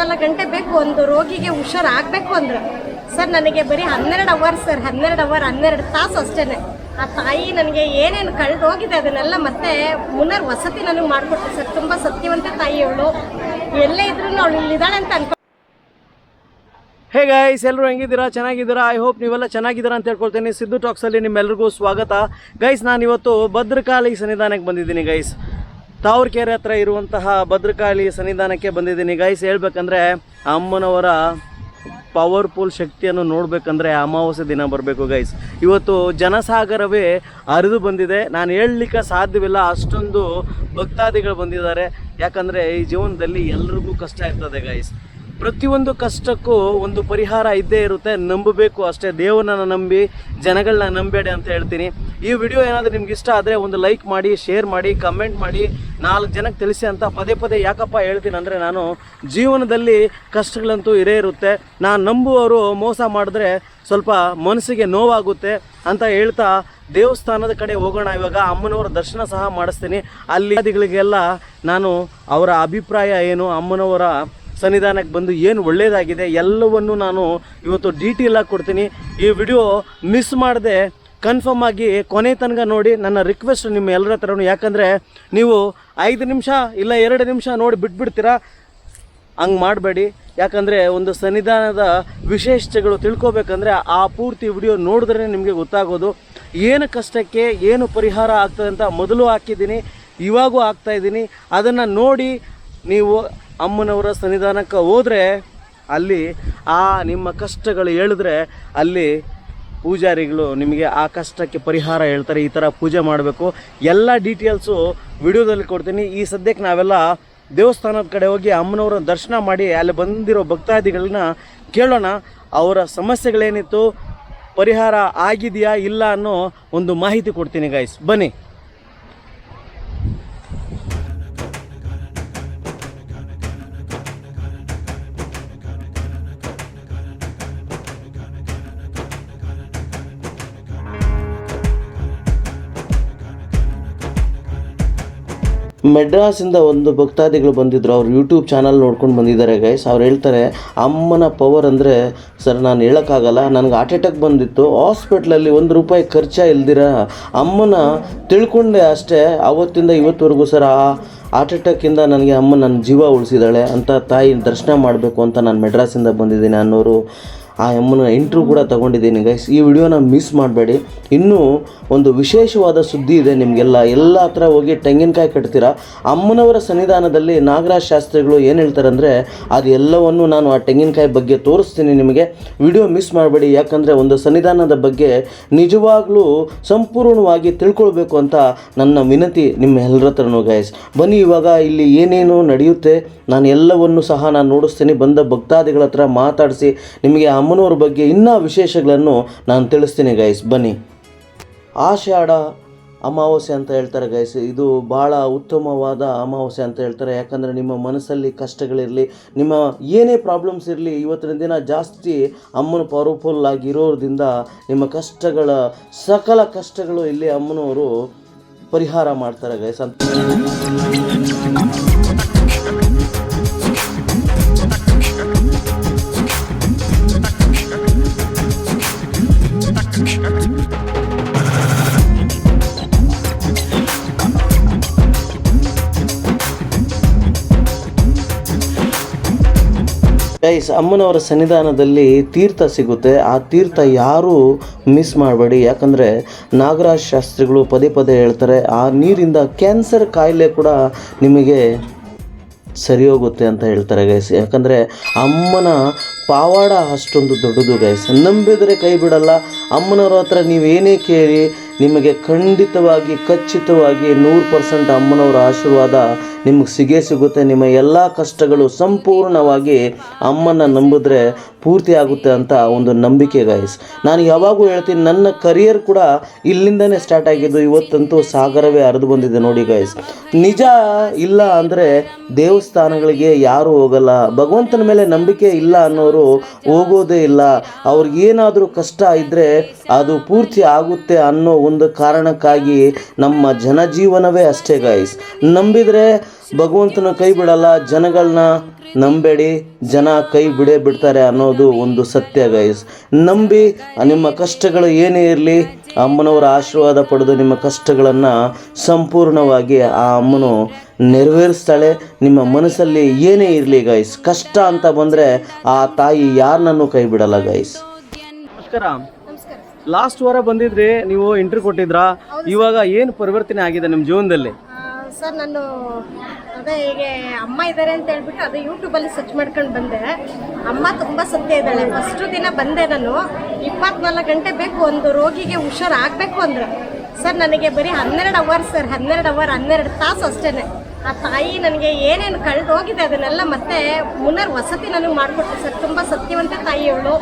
ಹದಿನಾಲ್ಕು ಗಂಟೆ ಬೇಕು ಒಂದು ರೋಗಿಗೆ ಹುಷಾರಾಗಬೇಕು ಅಂದ್ರೆ. ಸರ್, ನನಗೆ ಬರೀ ಹನ್ನೆರಡು ಅವರ್ ಸರ್ ಹನ್ನೆರಡು ಅವರ್ ಹನ್ನೆರಡು ತಾಸು ಅಷ್ಟೇ ಆ ತಾಯಿ ನನಗೆ ಏನೇನು ಕಳೆದು ಹೋಗಿದೆ ಅದನ್ನೆಲ್ಲ ಮತ್ತೆ ಪುನರ್ ವಸತಿ ನನಗೆ ಮಾಡಿಕೊಟ್ಟು ಸರ್. ತುಂಬ ಸತ್ಯವಂತ ತಾಯಿ ಅವಳು. ಎಲ್ಲೇ ಇದ್ರೂ ಅವಳು ಇಲ್ಲಿದ್ದಾಳೆ ಅಂತ ಅನ್ಕೊ ಹೇ ಗೈಸ್ ಎಲ್ಲರೂ ಹೆಂಗಿದ್ದೀರಾ? ಚೆನ್ನಾಗಿದ್ದೀರಾ? ಐ ಹೋಪ್ ನೀವೆಲ್ಲ ಚೆನ್ನಾಗಿದ್ದೀರಾ ಅಂತ ಹೇಳ್ಕೊಳ್ತೀನಿ. ಸಿದ್ದು ಟಾಕ್ಸಲ್ಲಿ ನಿಮ್ಮೆಲ್ಲರಿಗೂ ಸ್ವಾಗತ. ಗೈಸ್ ನಾನು ಇವತ್ತು ಭದ್ರಕಾಳಿ ಸನ್ನಿಧಾನಕ್ಕೆ ಬಂದಿದ್ದೀನಿ ಗೈಸ್ ತಾವರ್ಕೆರೆ ಹತ್ರ ಇರುವಂತಹ ಭದ್ರಕಾಳಿ ಸನ್ನಿಧಾನಕ್ಕೆ ಬಂದಿದ್ದೀನಿ. ಗೈಸ್ ಹೇಳ್ಬೇಕಂದ್ರೆ ಅಮ್ಮನವರ ಪವರ್ಫುಲ್ ಶಕ್ತಿಯನ್ನು ನೋಡಬೇಕಂದ್ರೆ ಅಮಾವಾಸ್ಯ ದಿನ ಬರಬೇಕು ಗೈಸ್ ಇವತ್ತು ಜನಸಾಗರವೇ ಹರಿದು ಬಂದಿದೆ. ನಾನು ಹೇಳಲಿಕ್ಕೆ ಸಾಧ್ಯವಿಲ್ಲ. ಅಷ್ಟೊಂದು ಭಕ್ತಾದಿಗಳು ಬಂದಿದ್ದಾರೆ. ಯಾಕಂದರೆ ಈ ಜೀವನದಲ್ಲಿ ಎಲ್ರಿಗೂ ಕಷ್ಟ ಇರ್ತದೆ ಗೈಸ್ ಪ್ರತಿಯೊಂದು ಕಷ್ಟಕ್ಕೂ ಒಂದು ಪರಿಹಾರ ಇದ್ದೇ ಇರುತ್ತೆ. ನಂಬಬೇಕು ಅಷ್ಟೇ. ದೇವರನ್ನ ನಂಬಿ, ಜನಗಳನ್ನ ನಂಬೇಡಿ ಅಂತ ಹೇಳ್ತೀನಿ. ಈ ವಿಡಿಯೋ ಏನಾದರೂ ನಿಮ್ಗೆ ಇಷ್ಟ ಆದರೆ ಒಂದು ಲೈಕ್ ಮಾಡಿ, ಶೇರ್ ಮಾಡಿ, ಕಮೆಂಟ್ ಮಾಡಿ, ನಾಲ್ಕು ಜನಕ್ಕೆ ತಿಳಿಸಿ ಅಂತ ಪದೇ ಪದೇ ಯಾಕಪ್ಪ ಹೇಳ್ತೀನಿ ಅಂದರೆ ನಾನು ಜೀವನದಲ್ಲಿ ಕಷ್ಟಗಳಂತೂ ಇರೇ ಇರುತ್ತೆ. ನಾನು ನಂಬುವವರು ಮೋಸ ಮಾಡಿದ್ರೆ ಸ್ವಲ್ಪ ಮನಸ್ಸಿಗೆ ನೋವಾಗುತ್ತೆ ಅಂತ ಹೇಳ್ತಾ ದೇವಸ್ಥಾನದ ಕಡೆ ಹೋಗೋಣ. ಇವಾಗ ಅಮ್ಮನವರ ದರ್ಶನ ಸಹ ಮಾಡಿಸ್ತೀನಿ. ಅಲ್ಲಿ ಅದಿಗಳಿಗೆಲ್ಲ ನಾನು ಅವರ ಅಭಿಪ್ರಾಯ ಏನು, ಅಮ್ಮನವರ ಸನ್ನಿಧಾನಕ್ಕೆ ಬಂದು ಏನು ಒಳ್ಳೆಯದಾಗಿದೆ ಎಲ್ಲವನ್ನು ನಾನು ಇವತ್ತು ಡೀಟೇಲ್ ಆಗಿ ಕೊಡ್ತೀನಿ. ಈ ವಿಡಿಯೋ ಮಿಸ್ ಮಾಡದೆ ಕನ್ಫರ್ಮ್ ಆಗಿ ಕೊನೆ ತನಕ ನೋಡಿ ನನ್ನ ರಿಕ್ವೆಸ್ಟ್ ನಿಮ್ಮ ಎಲ್ಲರ ಹತ್ರನೂ. ಯಾಕಂದರೆ ನೀವು ಐದು ನಿಮಿಷ ಇಲ್ಲ ಎರಡು ನಿಮಿಷ ನೋಡಿ ಬಿಟ್ಬಿಡ್ತೀರಾ? ಹಂಗೆ ಮಾಡಬೇಡಿ. ಯಾಕಂದರೆ ಒಂದು ಸನ್ನಿಧಾನದ ವಿಶೇಷತೆಗಳು ತಿಳ್ಕೊಬೇಕಂದ್ರೆ ಆ ಪೂರ್ತಿ ವಿಡಿಯೋ ನೋಡಿದ್ರೆ ನಿಮಗೆ ಗೊತ್ತಾಗೋದು. ಏನು ಕಷ್ಟಕ್ಕೆ ಏನು ಪರಿಹಾರ ಆಗ್ತದೆ ಅಂತ ಮೊದಲು ಹಾಕಿದ್ದೀನಿ, ಇವಾಗೂ ಹಾಕ್ತಾಯಿದ್ದೀನಿ ಅದನ್ನು ನೋಡಿ ನೀವು ಅಮ್ಮನವರ ಸನ್ನಿಧಾನಕ್ಕೆ ಹೋದರೆ ಅಲ್ಲಿ ಆ ನಿಮ್ಮ ಕಷ್ಟಗಳು ಹೇಳಿದ್ರೆ ಅಲ್ಲಿ ಪೂಜಾರಿಗಳು ನಿಮಗೆ ಆ ಕಷ್ಟಕ್ಕೆ ಪರಿಹಾರ ಹೇಳ್ತಾರೆ, ಈ ಥರ ಪೂಜೆ ಮಾಡಬೇಕು. ಎಲ್ಲ ಡೀಟೇಲ್ಸು ವಿಡಿಯೋದಲ್ಲಿ ಕೊಡ್ತೀನಿ. ಈ ಸದ್ಯಕ್ಕೆ ನಾವೆಲ್ಲ ದೇವಸ್ಥಾನದ ಕಡೆ ಹೋಗಿ ಅಮ್ಮನವರ ದರ್ಶನ ಮಾಡಿ ಅಲ್ಲಿ ಬಂದಿರೋ ಭಕ್ತಾದಿಗಳನ್ನ ಕೇಳೋಣ. ಅವರ ಸಮಸ್ಯೆಗಳೇನಿತ್ತು, ಪರಿಹಾರ ಆಗಿದೆಯಾ ಇಲ್ಲ ಅನ್ನೋ ಒಂದು ಮಾಹಿತಿ ಕೊಡ್ತೀನಿ ಗಾಯ್ಸ್ ಬನ್ನಿ. ಮೆಡ್ರಾಸಿಂದ ಒಂದು ಭಕ್ತಾದಿಗಳು ಬಂದಿದ್ರು. ಅವ್ರು ಯೂಟ್ಯೂಬ್ ಚಾನಲ್ ನೋಡ್ಕೊಂಡು ಬಂದಿದ್ದಾರೆ ಗೈಸ್ ಅವ್ರು ಹೇಳ್ತಾರೆ, ಅಮ್ಮನ ಪವರ್ ಅಂದರೆ ಸರ್ ನಾನು ಹೇಳೋಕ್ಕಾಗಲ್ಲ. ನನಗೆ ಹಾರ್ಟ್ ಅಟ್ಯಾಕ್ ಬಂದಿತ್ತು. ಹಾಸ್ಪಿಟ್ಲಲ್ಲಿ ಒಂದು ರೂಪಾಯಿ ಖರ್ಚ ಇಲ್ದಿರ? ಅಮ್ಮನ ತಿಳ್ಕೊಂಡೆ ಅಷ್ಟೇ. ಅವತ್ತಿಂದ ಇವತ್ತುವರೆಗೂ ಸರ್ ಆ ಹಾರ್ಟ್ ಅಟ್ಯಾಕಿಂದ ನನಗೆ ಅಮ್ಮ ನನ್ನ ಜೀವ ಉಳಿಸಿದಾಳೆ ಅಂತ ತಾಯಿ ದರ್ಶನ ಮಾಡಬೇಕು ಅಂತ ನಾನು ಮೆಡ್ರಾಸಿಂದ ಬಂದಿದ್ದೀನಿ ಅನ್ನೋರು. ಆ ಅಮ್ಮನ ಇಂಟ್ರೂ ಕೂಡ ತಗೊಂಡಿದ್ದೀನಿ ಗೈಸ್ ಈ ವಿಡಿಯೋನ ಮಿಸ್ ಮಾಡಬೇಡಿ. ಇನ್ನೂ ಒಂದು ವಿಶೇಷವಾದ ಸುದ್ದಿ ಇದೆ ನಿಮಗೆಲ್ಲ. ಎಲ್ಲ ಹತ್ರ ಹೋಗಿ ತೆಂಗಿನಕಾಯಿ ಕಟ್ತೀರಾ? ಅಮ್ಮನವರ ಸನ್ನಿಧಾನದಲ್ಲಿ ನಾಗರಾಜ್ ಶಾಸ್ತ್ರಿಗಳು ಏನು ಹೇಳ್ತಾರೆ ಅಂದರೆ ಅದು ನಾನು ಆ ತೆಂಗಿನಕಾಯಿ ಬಗ್ಗೆ ತೋರಿಸ್ತೀನಿ ನಿಮಗೆ. ವಿಡಿಯೋ ಮಿಸ್ ಮಾಡಬೇಡಿ. ಯಾಕಂದರೆ ಒಂದು ಸನ್ನಿಧಾನದ ಬಗ್ಗೆ ನಿಜವಾಗ್ಲೂ ಸಂಪೂರ್ಣವಾಗಿ ತಿಳ್ಕೊಳ್ಬೇಕು ಅಂತ ನನ್ನ ವಿನಂತಿ ನಿಮ್ಮ ಎಲ್ಲರ ಹತ್ರನೂ ಗೈಸ್ ಬನ್ನಿ ಇವಾಗ, ಇಲ್ಲಿ ಏನೇನು ನಡೆಯುತ್ತೆ. ನಾನು ಎಲ್ಲವನ್ನು ಸಹ ನಾನು ನೋಡಿಸ್ತೀನಿ. ಬಂದ ಭಕ್ತಾದಿಗಳ ಹತ್ರ ಮಾತಾಡಿಸಿ ನಿಮಗೆ ಅಮ್ಮನವ್ರ ಬಗ್ಗೆ ಇನ್ನೂ ವಿಶೇಷಗಳನ್ನು ನಾನು ತಿಳಿಸ್ತೀನಿ ಗೈಸ್ ಬನ್ನಿ. ಆಷಾಢ ಅಮಾವಾಸ್ಯೆ ಅಂತ ಹೇಳ್ತಾರೆ ಗೈಸ್ ಇದು ಭಾಳ ಉತ್ತಮವಾದ ಅಮಾವಾಸ್ಯೆ ಅಂತ ಹೇಳ್ತಾರೆ. ಯಾಕಂದರೆ ನಿಮ್ಮ ಮನಸ್ಸಲ್ಲಿ ಕಷ್ಟಗಳಿರಲಿ, ನಿಮ್ಮ ಏನೇ ಪ್ರಾಬ್ಲಮ್ಸ್ ಇರಲಿ, ಇವತ್ತಿನ ದಿನ ಜಾಸ್ತಿ ಅಮ್ಮನ ಪವರ್ಫುಲ್ ಆಗಿರೋದ್ರಿಂದ ನಿಮ್ಮ ಕಷ್ಟಗಳ, ಸಕಲ ಕಷ್ಟಗಳು ಇಲ್ಲಿ ಅಮ್ಮನವರು ಪರಿಹಾರ ಮಾಡ್ತಾರೆ ಗೈಸ್ ಅಂತ. ಗೈಸ್ ಅಮ್ಮನವರ ಸನ್ನಿಧಾನದಲ್ಲಿ ತೀರ್ಥ ಸಿಗುತ್ತೆ. ಆ ತೀರ್ಥ ಯಾರೂ ಮಿಸ್ ಮಾಡಬೇಡಿ. ಯಾಕಂದರೆ ನಾಗರಾಜ್ ಶಾಸ್ತ್ರಿಗಳು ಪದೇ ಪದೇ ಹೇಳ್ತಾರೆ, ಆ ನೀರಿಂದ ಕ್ಯಾನ್ಸರ್ ಕಾಯಿಲೆ ಕೂಡ ನಿಮಗೆ ಸರಿ ಹೋಗುತ್ತೆ ಅಂತ ಹೇಳ್ತಾರೆ ಗೈಸ್ ಯಾಕಂದರೆ ಅಮ್ಮನ ಪಾವಾಡ ಅಷ್ಟೊಂದು ದೊಡ್ಡದು ಗೈಸ್ ನಂಬಿದರೆ ಕೈ ಬಿಡಲ್ಲ. ಅಮ್ಮನವ್ರ ಹತ್ರ ನೀವೇನೇ ಕೇಳಿ, ನಿಮಗೆ ಖಂಡಿತವಾಗಿ, ಖಚಿತವಾಗಿ ನೂರು ಪರ್ಸೆಂಟ್ ಅಮ್ಮನವರ ಆಶೀರ್ವಾದ ನಿಮಗೆ ಸಿಗೇ ಸಿಗುತ್ತೆ. ನಿಮ್ಮ ಎಲ್ಲ ಕಷ್ಟಗಳು ಸಂಪೂರ್ಣವಾಗಿ ಅಮ್ಮನ ನಂಬಿದ್ರೆ ಪೂರ್ತಿ ಆಗುತ್ತೆ ಅಂತ ಒಂದು ನಂಬಿಕೆ ಗೈಸ್ ನಾನು ಯಾವಾಗೂ ಹೇಳ್ತೀನಿ, ನನ್ನ ಕರಿಯರ್ ಕೂಡ ಇಲ್ಲಿಂದನೇ ಸ್ಟಾರ್ಟ್ ಆಗಿದ್ದು ಇವತ್ತಂತೂ ಸಾಗರವೇ ಹರಿದು ಬಂದಿದೆ ನೋಡಿ ಗೈಸ್ ನಿಜ ಇಲ್ಲ ಅಂದರೆ ದೇವಸ್ಥಾನಗಳಿಗೆ ಯಾರೂ ಹೋಗಲ್ಲ. ಭಗವಂತನ ಮೇಲೆ ನಂಬಿಕೆ ಇಲ್ಲ ಅನ್ನೋರು ಹೋಗೋದೇ ಇಲ್ಲ. ಅವ್ರಿಗೇನಾದರೂ ಕಷ್ಟ ಇದ್ದರೆ ಅದು ಪೂರ್ತಿ ಆಗುತ್ತೆ ಅನ್ನೋ ಒಂದು ಕಾರಣಕ್ಕಾಗಿ ನಮ್ಮ ಜನಜೀವನವೇ ಅಷ್ಟೇ ಗಾಯ್ಸ್ ನಂಬಿದರೆ ಭಗವಂತನ ಕೈ ಬಿಡಲ್ಲ ಜನಗಳನ್ನ ನಂಬೇಡಿ, ಜನ ಕೈ ಬಿಡೇ ಬಿಡ್ತಾರೆ ಅನ್ನೋದು ಒಂದು ಸತ್ಯ ಗೈಸ್ ನಂಬಿ ನಿಮ್ಮ ಕಷ್ಟಗಳು ಏನೇ ಇರಲಿ, ಅಮ್ಮನವರ ಆಶೀರ್ವಾದ ಪಡೆದು ನಿಮ್ಮ ಕಷ್ಟಗಳನ್ನು ಸಂಪೂರ್ಣವಾಗಿ ಆ ಅಮ್ಮನು ನೆರವೇರಿಸ್ತಾಳೆ. ನಿಮ್ಮ ಮನಸ್ಸಲ್ಲಿ ಏನೇ ಇರಲಿ ಗೈಸ್ ಕಷ್ಟ ಅಂತ ಬಂದರೆ ಆ ತಾಯಿ ಯಾರನ್ನೂ ಕೈ ಬಿಡಲ್ಲ ಗೈಸ್ ನಮಸ್ಕಾರ. ಲಾಸ್ಟ್ ವಾರ ಬಂದಿದ್ರಿ ನೀವು ಇಂಟರ್ವ್ಯೂ ಕೊಟ್ಟಿದ್ರಾ? ಇವಾಗ ಏನು ಪರಿವರ್ತನೆ ಆಗಿದೆ ನಿಮ್ಮ ಜೀವನದಲ್ಲಿ? ಸರ್, ನಾನು ಅದೇ ಹೀಗೆ ಅಮ್ಮ ಇದ್ದಾರೆ ಅಂತ ಹೇಳ್ಬಿಟ್ಟು ಅದು ಯೂಟ್ಯೂಬಲ್ಲಿ ಸರ್ಚ್ ಮಾಡ್ಕೊಂಡು ಬಂದೆ. ಅಮ್ಮ ತುಂಬ ಸತ್ಯ ಇದ್ದಾಳೆ. ಫಸ್ಟು ದಿನ ಬಂದೆ ನಾನು. ಇಪ್ಪತ್ನಾಲ್ಕು ಗಂಟೆ ಬೇಕು, ಒಂದು ರೋಗಿಗೆ ಹುಷಾರಾಗಬೇಕು ಅಂದ್ರೆ. ಸರ್, ನನಗೆ ಬರೀ ಹನ್ನೆರಡು ಅವರ್ ಸರ್, ಹನ್ನೆರಡು ಅವರ್ ಹನ್ನೆರಡು ತಾಸು ಅಷ್ಟೇ ಆ ತಾಯಿ ನನಗೆ ಏನೇನು ಕಳೆದು ಹೋಗಿದೆ ಅದನ್ನೆಲ್ಲ ಮತ್ತೆ ಪುನರ್ ವಸತಿ ನನಗೆ ಮಾಡಿಕೊಟ್ರು ಸರ್. ತುಂಬ ಸತ್ಯವಂತ ತಾಯಿ ಅವಳು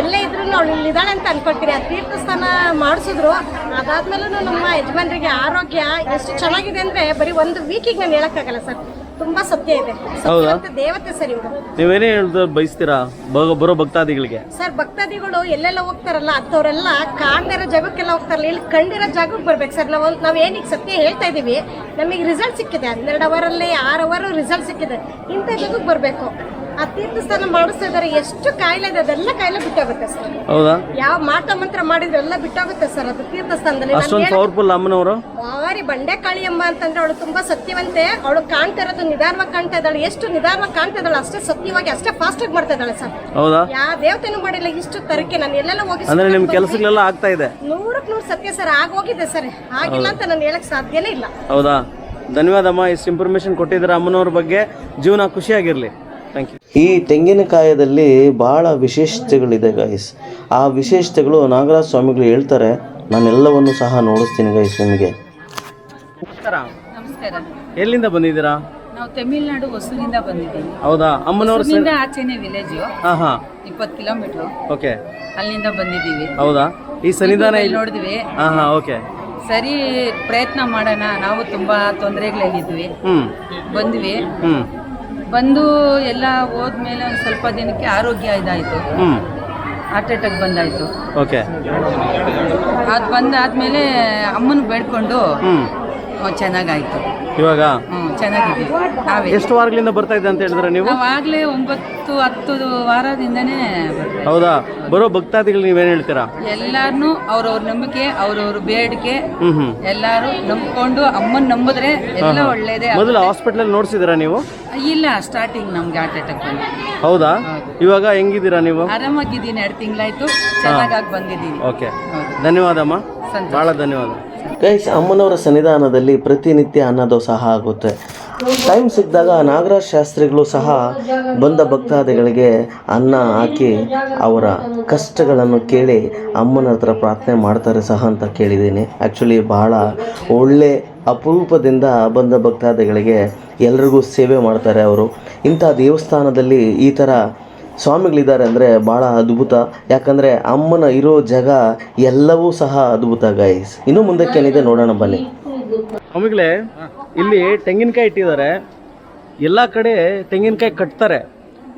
ಎಲ್ಲೇ ಇದ್ರೂ ಅವಳು ಇಲ್ಲಿದ್ದಾಳೆ ಅಂತ ಅನ್ಕೊಳ್ತೀನಿ ಆ ತೀರ್ಥ ಸ್ಥಾನ ಮಾಡಿಸಿದ್ರು. ಅದಾದ್ಮೇಲೂ ನಮ್ಮ ಯಜಮಾನರಿಗೆ ಆರೋಗ್ಯ ಎಷ್ಟು ಚೆನ್ನಾಗಿದೆ ಅಂದ್ರೆ ಬರೀ ಒಂದು ವೀಕಿಗೆ ನಾನು ಹೇಳಕ್ಕಾಗಲ್ಲ ಸರ್. ತುಂಬಾ ಸತ್ಯ ಇದೆ. ಸತ್ಯವಂತ ದೇವತೆ ಸರ್ ಇವರು ನೀವೇನೇ ಹೇಳ್ದು ಬಯಸ್ತೀರಾ? ಬರೋ ಬರೋ ಭಕ್ತಾದಿಗಳಿಗೆ? ಸರ್ ಭಕ್ತಾದಿಗಳು ಎಲ್ಲೆಲ್ಲ ಹೋಗ್ತಾರಲ್ಲ ಅಂತವ್ರೆಲ್ಲ ಕಾಣ್ದಿರೋ ಜಾಗಕ್ಕೆಲ್ಲ ಹೋಗ್ತಾರಲ್ಲ ಇಲ್ಲಿ ಕಂಡಿರೋ ಜಾಗಕ್ಕೆ ಬರ್ಬೇಕು ಸರ್. ನಾವು ನಾವು ಸತ್ಯ ಹೇಳ್ತಾ ಇದ್ದೀವಿ. ನಮಗೆ ರಿಸಲ್ಟ್ ಸಿಕ್ಕಿದೆ. ಹನ್ನೆರಡು ಅವರಲ್ಲಿ ಆರು ಅವರ್ ರಿಸಲ್ಟ್ ಸಿಕ್ಕಿದೆ. ಇಂಥ ಜಾಗಕ್ಕೆ ಬರಬೇಕು. ಆ ತೀರ್ಥಸ್ಥಾನ ಮಾಡಿಸ್ತಾ ಇದ್ದಾರೆ. ಎಷ್ಟು ಕಾಯಿಲೆ ಇದೆ ಅದೆಲ್ಲ ಕಾಯಿಲೆ ಬಿಟ್ಟೋಗುತ್ತೆ ಸರ್. ಹೌದಾ? ಯಾವ ಮಾಟ ಮಂತ್ರ ಮಾಡಿದ್ರೆ ಎಲ್ಲ ಬಿಟ್ಟೋಗುತ್ತೆ ಸರ್ ಅದು ತೀರ್ಥಸ್ಥಾನದಲ್ಲಿ ನಾನು ಅಷ್ಟೊಂದು ಪವರ್ಫುಲ್ ಅಮ್ಮನವರು? ಭಾರಿ ಬಂಡೆ ಕಾಳಿಯಮ್ಮ ಅಂತಂದ್ರೆ ಅವಳು ತುಂಬಾ ಸತ್ಯವಂತೆ. ಅವಳು ಕಾಣ್ತಾ ಇರೋದು ನಿಧಾನವಾಗಿ ಕಾಣ್ತಾ ಇದ್ದಾಳೆ. ಎಷ್ಟು ನಿಧಾನವಾಗಿ ಕಾಣ್ತಾ ಇದ್ದಾಳೆ ಅಷ್ಟೇ ಸತ್ಯವಾಗಿ ಅಷ್ಟೇ ಫಾಸ್ಟ್ ಆಗಿ ಮಾಡ್ತಾ ಇದ್ದಾಳೆ ಸರ್. ಹೌದಾ? ಯಾವ ದೇವತೆನೂ ಮಾಡಿಲ್ಲ ಇಷ್ಟು ತರಕೆ ನಾನು ಎಲ್ಲೆಲ್ಲ ಹೋಗಿ ಅಂದ್ರೆ ನಿಮ್ಮ ಕೆಲಸಗಳೆಲ್ಲ ಆಗ್ತಾ ಇದೆ? ನೂರಕ್ಕೆ ನೂರು ಸತ್ಯ ಸರ್ ಆಗೋಗಿದೆ ಸರ್. ಆಗಿಲ್ಲ ಅಂತ ನಾನು ಹೇಳಕ್ ಸಾಧ್ಯನೇ ಇಲ್ಲ. ಹೌದಾ? ಧನ್ಯವಾದಮ್ಮ ಇಷ್ಟು ಇನ್ಫಾರ್ಮೇಶನ್ ಕೊಟ್ಟಿದ್ದೀರಾ ಅಮ್ಮನವ್ರ ಬಗ್ಗೆ. ಜೀವನ ಖುಷಿಯಾಗಿರಲಿ. ಥ್ಯಾಂಕ್ ಯು ಈ ತೆಂಗಿನಕಾಯದಲ್ಲಿ ಬಹಳ ವಿಶೇಷತೆಗಳಿದೆ ಗೈಸ್ ಆ ವಿಶೇಷತೆಗಳು ನಾಗರಾಜ ಸ್ವಾಮಿಗಳು ಹೇಳ್ತಾರೆ. ನಾನೆಲ್ಲವನ್ನು ಸಹ ನೋಡಿಸ್ತೀನಿ ಗೈಸ್ ನಿಮಗೆ. ನಮಸ್ಕಾರ. ನಮಸ್ಕಾರ. ಎಲ್ಲಿಂದ ಬಂದಿದ್ದೀರಾ? ನಾವು ತಮಿಳ್ನಾಡು ಹೊಸೂರಿಂದ ಬಂದಿದ್ದೀವಿ. ಹೌದಾ? ಅಮ್ಮನವ್ರ ಹೊಸೂರಿಂದ ಆಚೆನೆ ವಿಲೇಜು ಹಾಂ ಹಾಂ. ಇಪ್ಪತ್ತು ಕಿಲೋಮೀಟರ್ ಓಕೆ ಅಲ್ಲಿಂದ ಬಂದಿದ್ದೀವಿ. ಹೌದಾ? ಈ ಸನ್ನಿಧಾನ ಇಲ್ಲಿ ನೋಡಿದ್ವಿ. ಹಾಂ ಹಾಂ ಓಕೆ ಸರಿ ಪ್ರಯತ್ನ ಮಾಡೋಣ. ನಾವು ತುಂಬಾ ತೊಂದರೆಗಳಲ್ಲಿದ್ವಿ ಹ್ಞೂ ಬಂದ್ವಿ. ಹ್ಞೂ ಬಂದು ಎಲ್ಲ ಹೋದ್ಮೇಲೆ ಒಂದು ಸ್ವಲ್ಪ ದಿನಕ್ಕೆ ಆರೋಗ್ಯ ಇದಾಯಿತು. ಹ್ಞೂ ಹಾರ್ಟ್ ಅಟ್ಯಾಕ್ ಬಂದಾಯಿತು. ಓಕೆ ಅದು ಬಂದಾದ್ಮೇಲೆ ಅಮ್ಮನ ಬೇಡ್ಕೊಂಡು ಹ್ಞೂ ಚೆನ್ನಾಗಾಯಿತು ಚೆನ್ನಾಗಾಯ್ತು. ಇವಾಗ ನಾವೇ. ಎಷ್ಟು ವಾರಗಳಿಂದ ಬರ್ತಾ ಇದೆ ಅಂತ ಹೇಳಿದ್ರೆ ನೀವು? ನಾವು ಆಗಲೇ ಒಂಬತ್ತು ಹತ್ತು ವಾರದಿಂದನೇ ಹೌದಾ? ಬರೋ ಭಕ್ತಾದಿಗಳು ನೀವೇನು ಹೇಳ್ತೀರಾ? ಎಲ್ಲಾರನು ಅವ್ರವ್ರ ನಂಬಿಕೆ ಅವ್ರವ್ರ ಬೇಡಿಕೆ ಎಲ್ಲಾರು ನಂಬ್ಕೊಂಡು ಅಮ್ಮನ್ ನಂಬಿದ್ರೆ ಎಲ್ಲ ಒಳ್ಳೇದೇ ಮೊದಲು ಹಾಸ್ಪಿಟ್ಲಲ್ಲಿ ನೋಡ್ಸಿದ್ದೀರಾ ನೀವು? ಇಲ್ಲ ಸ್ಟಾರ್ಟಿಂಗ್ ನಮ್ಗೆ ಹಾರ್ಟ್ ಅಟ್ಯಾಕ್ ಬಂದು ಹೌದಾ? ಇವಾಗ ಹೆಂಗಿದ್ದೀರಾ ನೀವು? ಆರಾಮಾಗಿದ್ದೀನಿ ಎರಡು ತಿಂಗಳಾಯ್ತು. ಚೆನ್ನಾಗಾಗಿ ಬಂದಿದ್ದೀನಿ. ಓಕೆ. ಧನ್ಯವಾದಮ್ಮ. ಬಹಳ ಭಾಳ ಧನ್ಯವಾದ. ಗೈಸ್, ಅಮ್ಮನವರ ಸನ್ನಿಧಾನದಲ್ಲಿ ಪ್ರತಿನಿತ್ಯ ಅನ್ನದಾಸೋಹ ಆಗುತ್ತೆ. ಟೈಮ್ ಸಿಕ್ಕಿದಾಗ ನಾಗರಾಜ್ ಶಾಸ್ತ್ರಿಗಳು ಸಹ ಬಂದ ಭಕ್ತಾದಿಗಳಿಗೆ ಅನ್ನ ಹಾಕಿ ಅವರ ಕಷ್ಟಗಳನ್ನು ಕೇಳಿ ಅಮ್ಮನ ಹತ್ರ ಪ್ರಾರ್ಥನೆ ಮಾಡ್ತಾರೆ ಸಹ ಅಂತ ಕೇಳಿದ್ದೀನಿ. ಆ್ಯಕ್ಚುಲಿ ಬಹಳ ಒಳ್ಳೆ ಅಪರೂಪದಿಂದ ಬಂದ ಭಕ್ತಾದಿಗಳಿಗೆ ಎಲ್ರಿಗೂ ಸೇವೆ ಮಾಡ್ತಾರೆ ಅವರು. ಇಂಥ ದೇವಸ್ಥಾನದಲ್ಲಿ ಈ ಥರ ಸ್ವಾಮಿಗಳಿದ್ದಾರೆ ಅಂದರೆ ಭಾಳ ಅದ್ಭುತ. ಯಾಕಂದರೆ ಅಮ್ಮನ ಇರೋ ಜಾಗ ಎಲ್ಲವೂ ಸಹ ಅದ್ಭುತ ಗೈಸ್ ಇನ್ನು ಮುಂದಕ್ಕೇನಿದೆ ನೋಡೋಣ ಬನ್ನಿ. ಸ್ವಾಮಿಗಳೇ ಇಲ್ಲಿ ತೆಂಗಿನಕಾಯಿ ಇಟ್ಟಿದ್ದಾರೆ. ಎಲ್ಲ ಕಡೆ ತೆಂಗಿನಕಾಯಿ ಕಟ್ತಾರೆ.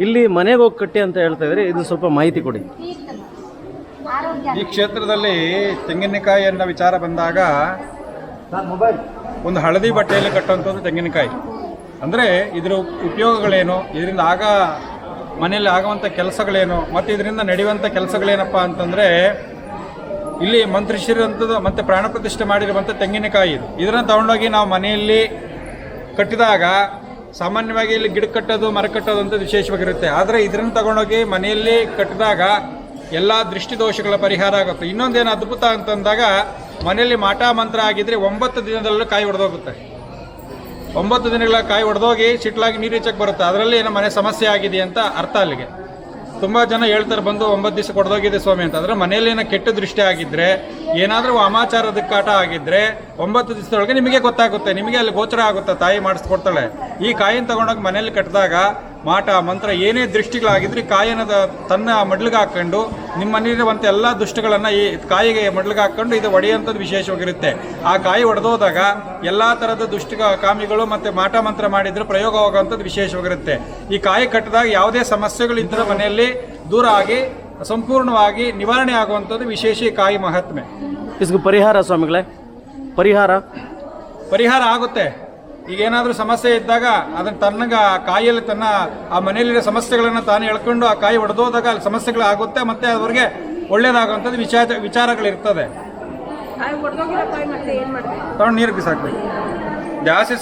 ಇಲ್ಲಿ ಮನೆಗೆ ಹೋಗಿ ಕಟ್ಟಿ ಅಂತ ಹೇಳ್ತಾ ಇದ್ರೆ ಇದು ಸ್ವಲ್ಪ ಮಾಹಿತಿ ಕೊಡಿ. ಈ ಕ್ಷೇತ್ರದಲ್ಲಿ ತೆಂಗಿನಕಾಯಿ ಅನ್ನೋ ವಿಚಾರ ಬಂದಾಗ ಒಂದು ಹಳದಿ ಬಟ್ಟೆಯಲ್ಲಿ ಕಟ್ಟುವಂಥದ್ದು ತೆಂಗಿನಕಾಯಿ. ಅಂದರೆ ಇದರ ಉಪಯೋಗಗಳೇನು? ಇದರಿಂದ ಆಗ ಮನೆಯಲ್ಲಿ ಆಗುವಂಥ ಕೆಲಸಗಳೇನು, ಮತ್ತು ಇದರಿಂದ ನಡೆಯುವಂಥ ಕೆಲಸಗಳೇನಪ್ಪ ಅಂತಂದರೆ, ಇಲ್ಲಿ ಮಂತ್ರಿಸಿರುವಂಥದ್ದು ಮತ್ತು ಪ್ರಾಣ ಪ್ರತಿಷ್ಠೆ ಮಾಡಿರುವಂಥ ತೆಂಗಿನಕಾಯಿ ಇದು. ಇದನ್ನು ತಗೊಂಡೋಗಿ ನಾವು ಮನೆಯಲ್ಲಿ ಕಟ್ಟಿದಾಗ, ಸಾಮಾನ್ಯವಾಗಿ ಇಲ್ಲಿ ಗಿಡ ಕಟ್ಟೋದು, ಮರ ಕಟ್ಟೋದು ಅಂತ ವಿಶೇಷವಾಗಿರುತ್ತೆ. ಆದರೆ ಇದನ್ನು ತಗೊಂಡೋಗಿ ಮನೆಯಲ್ಲಿ ಕಟ್ಟಿದಾಗ ಎಲ್ಲ ದೃಷ್ಟಿದೋಷಗಳ ಪರಿಹಾರ ಆಗುತ್ತೆ. ಇನ್ನೊಂದೇನು ಅದ್ಭುತ ಅಂತಂದಾಗ, ಮನೆಯಲ್ಲಿ ಮಾಟ ಮಂತ್ರ ಆಗಿದ್ರೆ ಒಂಬತ್ತು ದಿನದಲ್ಲೂ ಕಾಯಿ ಒಡೆದೋಗುತ್ತೆ. ಒಂಬತ್ತು ದಿನಗಳ ಕಾಯಿ ಒಡೆದೋಗಿ ಸಿಟ್ಲಾಗಿ ನೀರು ಈಚಕ್ಕೆ ಬರುತ್ತೆ. ಅದರಲ್ಲಿ ಏನೋ ಮನೆ ಸಮಸ್ಯೆ ಆಗಿದೆ ಅಂತ ಅರ್ಥ ಅಲ್ಲಿಗೆ. ತುಂಬ ಜನ ಹೇಳ್ತಾರೆ, ಬಂದು ಒಂಬತ್ತು ದಿವಸ ಕೊಡ್ದೋಗಿದೆ ಸ್ವಾಮಿ ಅಂತ. ಅಂದರೆ ಮನೆಯಲ್ಲಿ ಏನೋ ಕೆಟ್ಟ ದೃಷ್ಟಿ ಆಗಿದ್ದರೆ ಏನಾದರೂ ವಾಮಾಚಾರದ ಕಾಟ ಆಗಿದ್ರೆ, ಒಂಬತ್ತು ದಿವಸದೊಳಗೆ ನಿಮಗೆ ಗೊತ್ತಾಗುತ್ತೆ. ನಿಮಗೆ ಅಲ್ಲಿ ಗೋಚರ ಆಗುತ್ತೆ ತಾಯಿ ಮಾಡಿಸ್ಕೊಡ್ತಾಳೆ. ಈ ಕಾಯಿನ ತಗೊಂಡೋಗಿ ಮನೆಯಲ್ಲಿ ಕಟ್ಟಿದಾಗ ಮಾಟ ಮಂತ್ರ ಏನೇ ದೃಷ್ಟಿಗಳಾಗಿದ್ರೆ ಕಾಯನದ ತನ್ನ ಮಡ್ಲಿಗೆ ಹಾಕೊಂಡು ನಿಮ್ಮ ಮನೆಯಲ್ಲಿರುವಂಥ ಎಲ್ಲ ದುಷ್ಟಗಳನ್ನು ಈ ಕಾಯಿಗೆ ಮಡ್ಲಿಗೆ ಹಾಕ್ಕೊಂಡು ಇದು ಒಡೆಯುವಂಥದ್ದು ವಿಶೇಷವಾಗಿರುತ್ತೆ. ಆ ಕಾಯಿ ಒಡೆದೋದಾಗ ಎಲ್ಲ ಥರದ ದುಷ್ಟ ಕಾಮಿಗಳು ಮತ್ತು ಮಾಟ ಮಂತ್ರ ಮಾಡಿದರೆ ಪ್ರಯೋಗ ಹೋಗುವಂಥದ್ದು ವಿಶೇಷವಾಗಿರುತ್ತೆ. ಈ ಕಾಯಿ ಕಟ್ಟಿದಾಗ ಯಾವುದೇ ಸಮಸ್ಯೆಗಳಿದ್ದರೆ ಮನೆಯಲ್ಲಿ ದೂರ ಆಗಿ ಸಂಪೂರ್ಣವಾಗಿ ನಿವಾರಣೆ ಆಗುವಂಥದ್ದು ವಿಶೇಷ ಈ ಕಾಯಿ ಮಹಾತ್ಮೆ. ಇದಕ್ಕೆ ಪರಿಹಾರ ಸ್ವಾಮಿಗಳೇ ಪರಿಹಾರ. ಪರಿಹಾರ ಆಗುತ್ತೆ. ಈಗ ಏನಾದರೂ ಸಮಸ್ಯೆ ಇದ್ದಾಗ ಅದನ್ನು ತನ್ನಗ ಆ ಕಾಯಿಯಲ್ಲಿ ತನ್ನ ಆ ಮನೆಯಲ್ಲಿರೋ ಸಮಸ್ಯೆಗಳನ್ನು ತಾನು ಎಳ್ಕೊಂಡು ಆ ಕಾಯಿ ಒಡೆದೋದಾಗ ಅಲ್ಲಿ ಸಮಸ್ಯೆಗಳು ಆಗುತ್ತೆ ಮತ್ತೆ ಅವ್ರಿಗೆ ಒಳ್ಳೇದಾಗುವಂಥದ್ದು ವಿಚಾರ ವಿಚಾರಗಳಿರ್ತದೆ. ತಗೊಂಡು ನೀರು ಬಿಸಾಕ್ಬೇಕು. ಜಾಸ್ತಿ